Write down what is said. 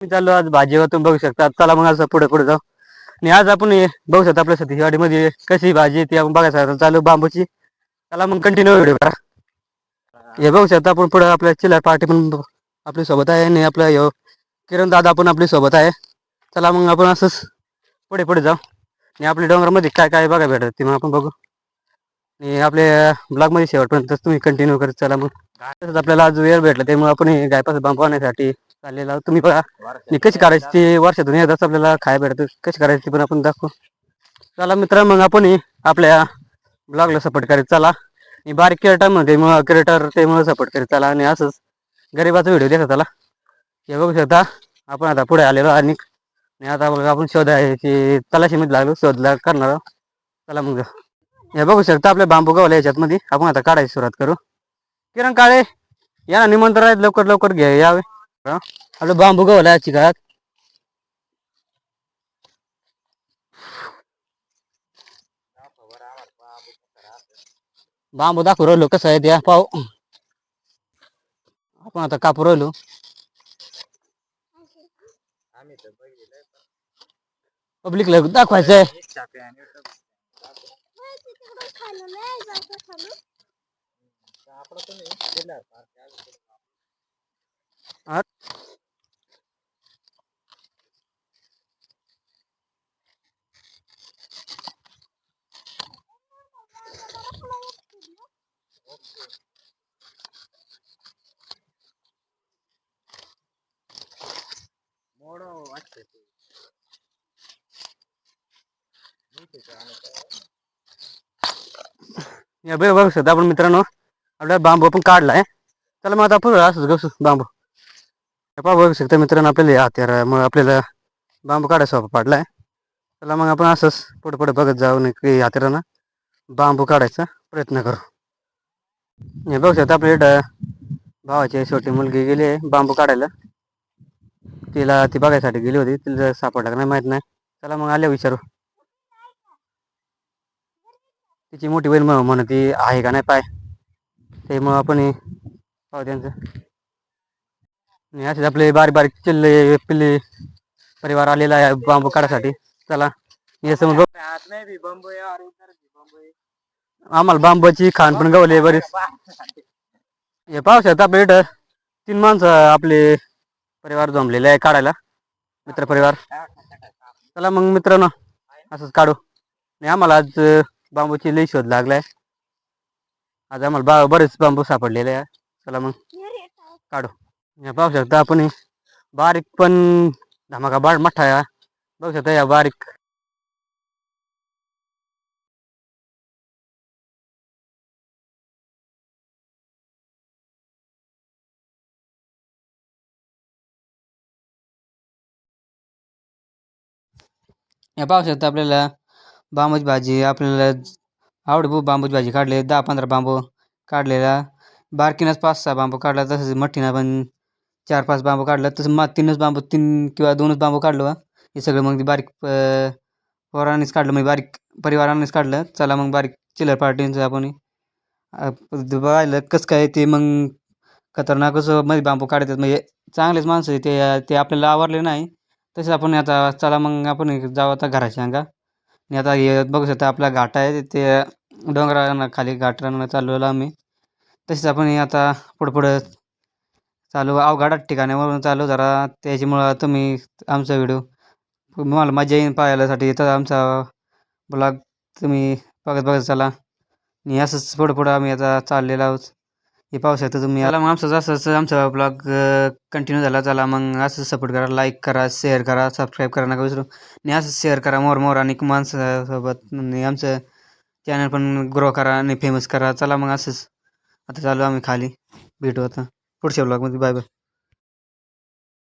मी चाललो आज भाजीवर तुम्ही बघू शकता. चला मग असं पुढे पुढे जाऊ. आणि आज आपण बघू शकता आपल्या सतीशवाडीमध्ये कशी भाजी ती आपण बघायचं चालू बांबूची. चला मग कंटिन्यू व्हिडिओ करा. हे बघू शकता आपण पुढे आपल्या चिल्लर पार्टी पण आपली सोबत आहे आणि आपल्या हे किरण दादा पण आपली सोबत आहे. चला मग आपण असंच पुढे पुढे जाऊ. आणि आपल्या डोंगरामध्ये काय काय बघा भेटत ते मग आपण बघू. आणि आपल्या ब्लॉगमध्ये शेवटपर्यंत तुम्ही कंटिन्यू करत चला मग. तसंच आपल्याला आज वेळ भेटला त्यामुळे आपण गायपास बांबू आणण्यासाठी चाललेला आहोत. तुम्ही बघा. आणि कशी करायची? ती वर्षातून एकदाच आपल्याला खायला भेटत. कशी करायची ती पण आपण दाखवू. चला मित्र मग आपण हे आपल्या ब्लॉगला सपोर्ट करीत चला. आणि बारीक क्रिएटरमध्ये मग क्रिएटर त्यामुळे सपोर्ट करीत चला. आणि असंच गरिबाचा व्हिडिओ देखत चला. हे बघू शकता आपण आता पुढे आलेलो आणि आणि आता बघा आपण शोधायची तलाशीमध्ये लागलो शोधला करणार आहोत. चला मग. जाऊ. हे बघू शकता आपले बांबू गावले याच्यातमध्ये आपण आता काढायची सुरुवात करू. किरण काळे या ना निमंत्रण आहेत लवकर लवकर घ्या यावे हा? आपलं बांबू गावला याची बांबू दाखवू राहिलो कसं आहे त्या पाव आपण आता कापू राहिलो. पब्लिकला दाखवायचं आहे. हा? या बघ शकता आपण मित्रांनो. आपल्या बांबू पण काढलाय. चला मग आता पुढे असंच कसं बांबू. पहा बघू शकता मित्रांनो आपल्याला हे हत्यार मग आपल्याला बांबू काढायचा सोपा पडलाय. त्याला मग आपण असंच पुढे पुढे बघत जाऊ नये की हत्यारानं बांबू काढायचा प्रयत्न करू. हे बघू शकता आपल्या इथं भावाची छोटी मुलगी गेली आहे बांबू काढायला. तिला ती बघायसाठी गेली होती तिला सापडला का नाही माहीत नाही. चला मग आल्या विचारू. तिची मोठी बहीण म्हण म्हणती आहे का नाही पाय. त्यामुळं आपण पाहू त्यांचं. आणि असेच आपले बारीक बारीक चिल्ले पिल्ले परिवार आलेला आहे बांबू काढायसाठी. चला हे बघ. आम्हाला बांबूची खाण पण गवले बरीच. हे पावसात आपल्या इथं तीन माणसं आपले परिवार जमलेले आहे काढायला. मित्र परिवार. चला मग मित्रांनो असंच काढू. आणि आम्हाला आज बांबूची लई शोध लागलाय. आज आम्हाला बा बरेच बांबू सापडलेले आहे. चला मग काढू. पाहू शकता आपण बारीक पण धमाका बाड मोठा या बघू शकता या बारीक. या पाहू शकता आपल्याला बांबूची भाजी आपल्याला आवडीभू बांबूची भाजी काढले दहा पंधरा बांबू काढलेला. बारकीनंच पाच सहा बांबू काढला तसंच मठीनं पण चार पाच बांबू काढलं तसं मग तीनच बांबू तीन किंवा दोनच बांबू काढलो हे. सगळं मग ते बारीक पोरांनीच काढलं म्हणजे बारीक परिवारानेच काढलं. चला मग बारीक चिल्लर पार्टींचं आपण. बघायला कसं काय ते मग खतरनाकच मध्ये बांबू काढतात. म्हणजे चांगलेच माणसं आहे ते ते आपल्याला आवडले नाही. तसेच आपण आता चला मग आपण जाऊ आता घराच्या अंगा आणि आता हे बघू शकता आपला घाट आहे ते डोंगरांना खाली घाटरांना चाललेलो आम्ही. तसेच आपण आता पुढं पुढं चालू अवघडात ठिकाणावरून चालू जरा. त्याच्यामुळं तुम्ही आमचा व्हिडिओ तुम्हाला मजा येईन पाहायलासाठी. तर आमचा ब्लॉग तुम्ही बघत बघत चला. आणि असंच पुढं पुढं आम्ही आता चाललेलो आहोत. हे पाहू शकता तुम्ही आला मग आमचं असंच आमचा ब्लॉग कंटिन्यू झाला. चला मग असंच सपोर्ट करा लाईक करा शेअर करा सबस्क्राईब करा नका विसरू. आणि असंच शेअर करा मोर मोर आणि माणसासोबत. आणि आमचं चॅनल पण ग्रो करा आणि फेमस करा. चला मग असंच. आता चालू आम्ही खाली. भेटू आता. पुढच्या ब्लॉगमध्ये बाय बाय